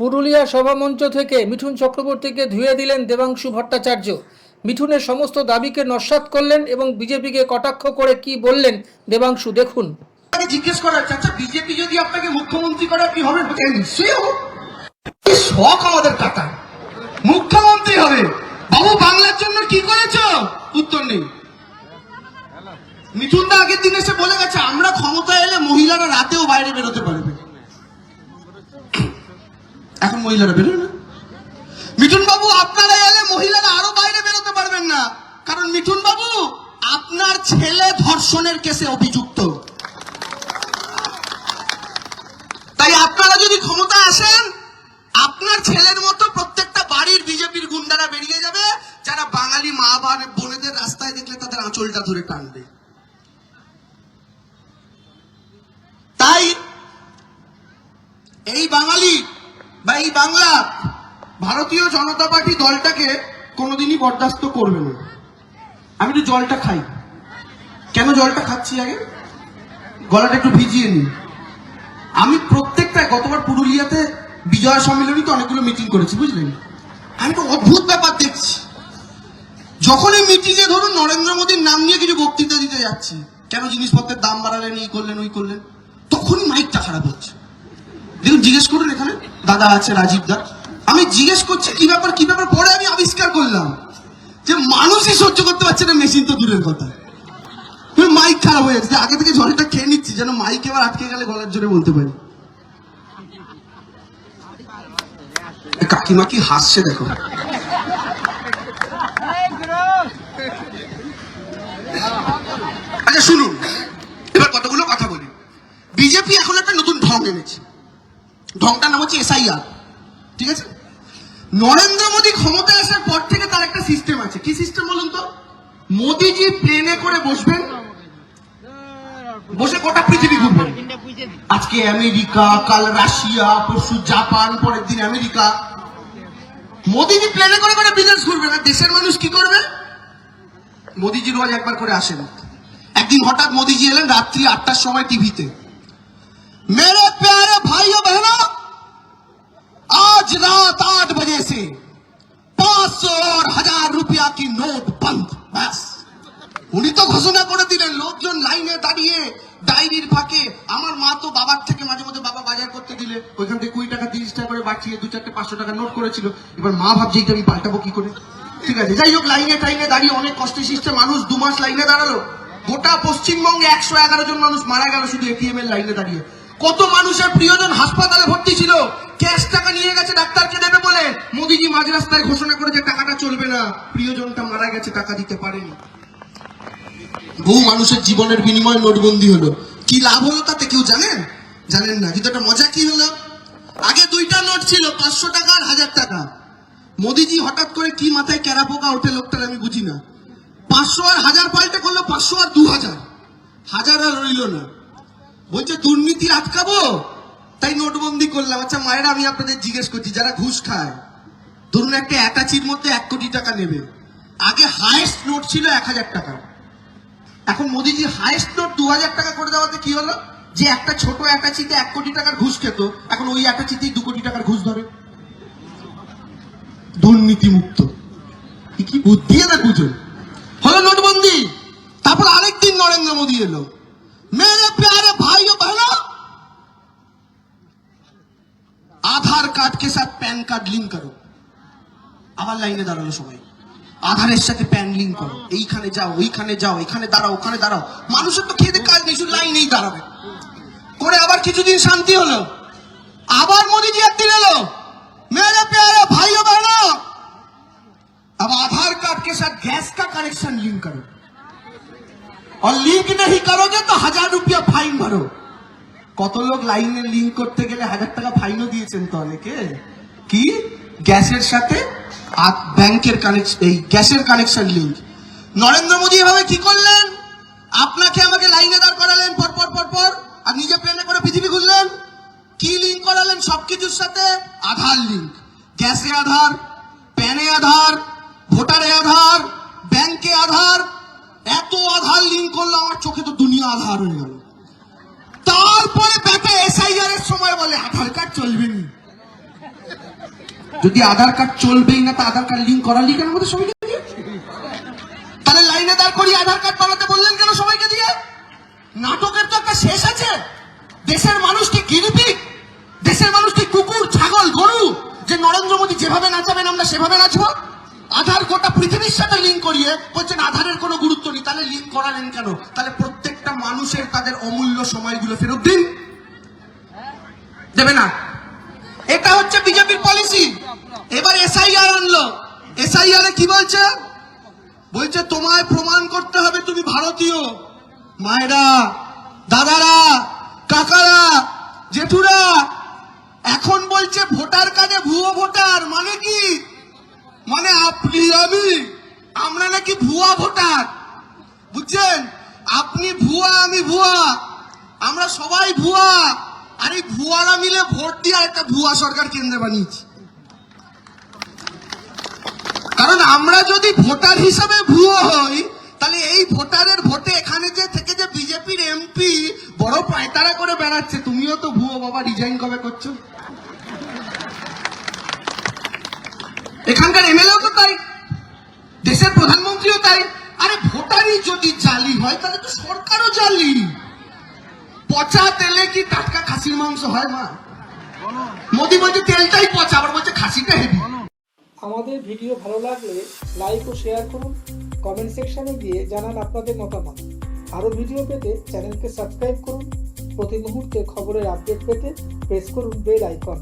পুরুলিয়া সভামঞ্চ থেকে মিঠুন চক্রবর্তীকে ধুয়ে দিলেন দেবাংশু ভট্টাচার্য। মিঠুনের সমস্ত দাবিকে নস্যাৎ করলেন এবং বিজেপিকে কটাক্ষ করে কি বললেন দেবাংশু, দেখুন। জিজ্ঞেস করা আচ্ছা বিজেপি যদি আপনাকে মুখ্যমন্ত্রী করে, আপনি হবেন? শখ আমাদের কাটা মুখ্যমন্ত্রী হবে। বাবু, বাংলার জন্য কি করেছ? উত্তর নেই। মিঠুন দা আগের দিন এসে বলে গেছে, আমরা ক্ষমতায় এলে মহিলারা রাতেও বাইরে বেরোতে পারবে এখন মহিলারা বেরোয় না। মিঠুন বাবু আপনারা এলে মহিলারা আরও বাইরে বেরোতে পারবেন না। কারণ মিঠুন বাবু আপনার ছেলে ধর্ষণের কেসে অভিযুক্ত। তাই আপনারা যদি ক্ষমতা আসেন, আপনার ছেলের মতো প্রত্যেকটা বাড়ির বিজেপির গুন্ডারা বেরিয়ে যাবে, যারা বাঙালি মা বোনেদের রাস্তায় দেখলে তাদের আঁচলটা ধরে টানবে। তাই এই বাঙালি বা এই বাংলা ভারতীয় জনতা পার্টি দলটাকে কোনোদিনই বরদাস্ত করবে না। আমি একটু জলটা খাই। কেন জলটা খাচ্ছি আগে? গলাটা একটু ভিজিয়ে নিই আমি প্রত্যেকটা, গতবার পুরুলিয়াতে বিজয় সম্মেলনীতে অনেকগুলো মিটিং করেছি, বুঝলেন? আমি তো অদ্ভুত ব্যাপার দেখছি। যখন এই মিটিংয়ে ধরুন নরেন্দ্র মোদীর নাম নিয়ে কিছু বক্তৃতা দিতে যাচ্ছি, কেন জিনিসপত্রের দাম বাড়ালেন এই করলেন, ওই করলেন, তখনই মাইকটা খারাপ হচ্ছে। দেখুন জিজ্ঞেস করুন এখানে, দাদা আছে, রাজীব দা। আমি জিজ্ঞেস করছি, কি ব্যাপার কি ব্যাপার? পরে আমি আবিষ্কার করলাম যে মানুষই সহ্য করতে পারছে না, মেশিন তো দূরের কথা। মাইক খারাপ হয়ে যাচ্ছে আগে থেকে জলটা খেয়ে নিচ্ছি, যেন মাইক এবার আটকে গেলে গলার জোরে বলতে পারি। কাকিমা কি হাসছে দেখো। আচ্ছা শুনুন, এবার কতগুলো কথা বলি। বিজেপি এখন একটা নতুন ঢং এনেছে। ঢংটার নাম হচ্ছে এসআইআর ঠিক আছে? নরেন্দ্র মোদী ক্ষমতায় আসার পর থেকে তার একটা সিস্টেম আছে। কি সিস্টেম বলুন তো? মোদীজি প্লেনে করে বসবেন, বসে গোটা পৃথিবী ঘুরবেন। আজকে আমেরিকা, কাল রাশিয়া, পরশু জাপান, পরের দিন আমেরিকা। মোদিজি প্লেনে করে করে বিদেশ ঘুরবে না দেশের মানুষ কি করবে? মোদিজি রোজ একবার করে আসেন একদিন হঠাৎ মোদিজি এলেন রাত্রি আটটার সময় টিভিতে मेरे प्यारे भाइयों बहनों आज रात आठ बजे से पांच सौ और हजार रुपया की नोट बंद बस উনি তো ঘোষণা করে দিলেন লোকজন লাইনে দাঁড়িয়ে ডায়েরির ফাঁকে আমার মা তো বাবার থেকে মাঝে মাঝে বাবা বাজার করতে দিলে ওইখান থেকে কুড়ি টাকা তিরিশ টাকা করে বাড়ছিয়ে দু চারটে পাঁচশো টাকা নোট করেছিল এবার মা ভাবছে এইটা আমি পাল্টাবো কি করে ঠিক আছে যাই হোক লাইনে টাইনে দাঁড়িয়ে অনেক কষ্টে সৃষ্টে মানুষ দু মাস লাইনে দাঁড়ালো গোটা পশ্চিমবঙ্গে একশো এগারো জন মানুষ মারা গেল শুধু এটিএম এর লাইনে দাঁড়িয়ে কত মানুষের প্রিয়জন হাসপাতালে ভর্তি ছিল? ক্যাশ টাকা নিয়ে গেছে, ডাক্তারকে দেবে বলে। মোদিজি মাঝ রাস্তায় ঘোষণা করে যে টাকাটা চলবে না। প্রিয়জনটা মারা গেছে, টাকা দিতে পারেনি। বহু মানুষের জীবনের বিনিময়ে নোটবন্দি হলো। কি লাভ হলো তাতে কেউ জানেন? জানেন না, কিন্তু একটা মজা কি হলো? আগে দুইটা নোট ছিল, পাঁচশো টাকা আর হাজার টাকা। মোদিজি হঠাৎ করে কি মাথায় ক্যারা পোকা ওঠে লোকটার আমি বুঝি না। পাঁচশো আর হাজার পাল্টে করল, পাঁচশো আর দু হাজার। হাজার আর রইল না। বলছে, দুর্নীতি আটকাবো? তাই নোটবন্দি করলাম। আচ্ছা মায়েরা, আমি আপনাদের জিজ্ঞেস করছি, যারা ঘুষ খায়, ধরুন একটা অ্যাটাচির মধ্যে এক কোটি টাকা নেবে। আগে হায়েস্ট নোট ছিল এক হাজার টাকা। এখন মোদিজি হায়েস্ট নোট দু হাজার টাকা করে দেওয়াতে কি হলো? যে একটা ছোট অ্যাটাচিতে এক কোটি টাকার ঘুষ খেত, এখন ওই অ্যাটাচিতেই দু কোটি টাকার ঘুষ ধরে। দুর্নীতি মুক্ত কি বুদ্ধি এদের বুঝো? হলো নোটবন্দি। তারপর আরেকদিন নরেন্দ্র মোদী এলো। মেরে প্যারে ভাই ও बहनों আধার কার্ড কে সাথ প্যান কার্ড লিঙ্ক করো আবার লাইনে দাঁড়ালো সবাই আধারের সাথে প্যান লিঙ্ক করো এইখানে যাও ওইখানে যাও এখানে দাঁড়াও ওখানে দাঁড়াও মানুষের তো খেতে কাজ নেই শুধু লাইনেই দাঁড়াবে করে আবার কিছুদিন শান্তি হলো আবার মোদীজি একদিন এলো मेरे प्यारे भाइयों बहनों अब आधार कार्ड के साथ गैस का कनेक्शन लिंक करो और लिंक नहीं करोगे तो हजार रुपया फाइन भरो কত লোক লাইনে লিঙ্ক করতে গেলে হাজার টাকা ফাইনও দিয়েছেন তো অনেকে কি গ্যাসের সাথে আর ব্যাংকের কানেকশন এই গ্যাসের কানেকশন লিঙ্ক নরেন্দ্র মোদী এভাবে কি করলেন আপনাকে আমাকে লাইনে দাঁড় করালেন পর পর পর পর আর নিজে প্লেনে করে পৃথিবী ঘুরলেন কি লিঙ্ক করালেন সবকিছুর সাথে আধার লিঙ্ক গ্যাসে আধার প্যানে আধার ভোটারে আধার ব্যাংকে আধার এত আধার লিঙ্ক করল আমার চোখে তো দুনিয়া আধার হয়ে গেল। তারপরে ব্যাপে এসআইআর এর সময় বলে, আধার কার্ড চলবে না। যদি আধার কার্ড চলবেই না, তা আধার কার্ড লিঙ্ক করালি কেন আমাদের সবাইকে দিয়ে? তাহলে লাইনে দাঁড় করিয়ে আধার কার্ড বানাতে বললেন কেন সবাইকে দিয়ে? নাটকের তো একটা শেষ আছে। দেশের মানুষ কি গিরিপিক দেশের মানুষ কি কুকুর, ছাগল, গরু? যে নরেন্দ্র মোদী যেভাবে নাচাবেন, আমরা সেভাবে নাচবো? আধার গোটা পৃথিবীর সাথে লিঙ্ক করিয়ে বলছেন, আধারের কোনো গুরুত্ব নেই। তাহলে লিঙ্ক করালেন কেন? তাহলে প্রত্যেকটা মানুষের তাদের অমূল্য সময়গুলো ফেরত দিন। দেবে না? এটা হচ্ছে বিজেপির পলিসি এবার এসআইআর আনলো। এসআইআর কি বলছে? বলছে, তোমায় প্রমাণ করতে হবে তুমি ভারতীয়। মায়েরা, দাদারা, কাকারা, জেঠুরা, এখন বলছে ভোটার কার্ডে ভুয়ো ভোটার মানে কি? মানে আপনি আমি আমরা নাকি ভুয়া ভোটার। বুঝছেন? আপনি ভুয়া, আমি ভুয়া। আমরা সবাই ভুয়া। আর এই ভুয়ারা মিলে ভোট দিয়ে একটা ভুয়া সরকার কেন্দ্রে বানিয়েছি। কারণ আমরা যদি ভোটার হিসাবে ভুয়ো হই, তাহলে এই ভোটারের ভোটে এখানে যে থেকে যে বিজেপির এমপি বড় পায়তারা করে বেড়াচ্ছে। তুমিও তো ভুয়ো, বাবা ডিজাইন কবে করছ? এখানকার এমএলএও তো তাই, দেশের প্রধানমন্ত্রীও তাই। আরে ভোটারই যদি জালি হয়, তাহলে তো সরকারও জালি। পচা তেলে কি টাটকা খাসির মাংস হয়, মা? মোদি বলছে তেলটাই পচা, আবার বলছে খাসিটা হেভি আমাদের ভিডিও ভালো লাগলে লাইক ও শেয়ার করুন কমেন্ট সেকশনে গিয়ে জানান আপনাদের মতামত। আরও ভিডিও পেতে চ্যানেলকে সাবস্ক্রাইব করুন, প্রতি মুহূর্তে খবরের আপডেট পেতে প্রেস করুন বেল আইকন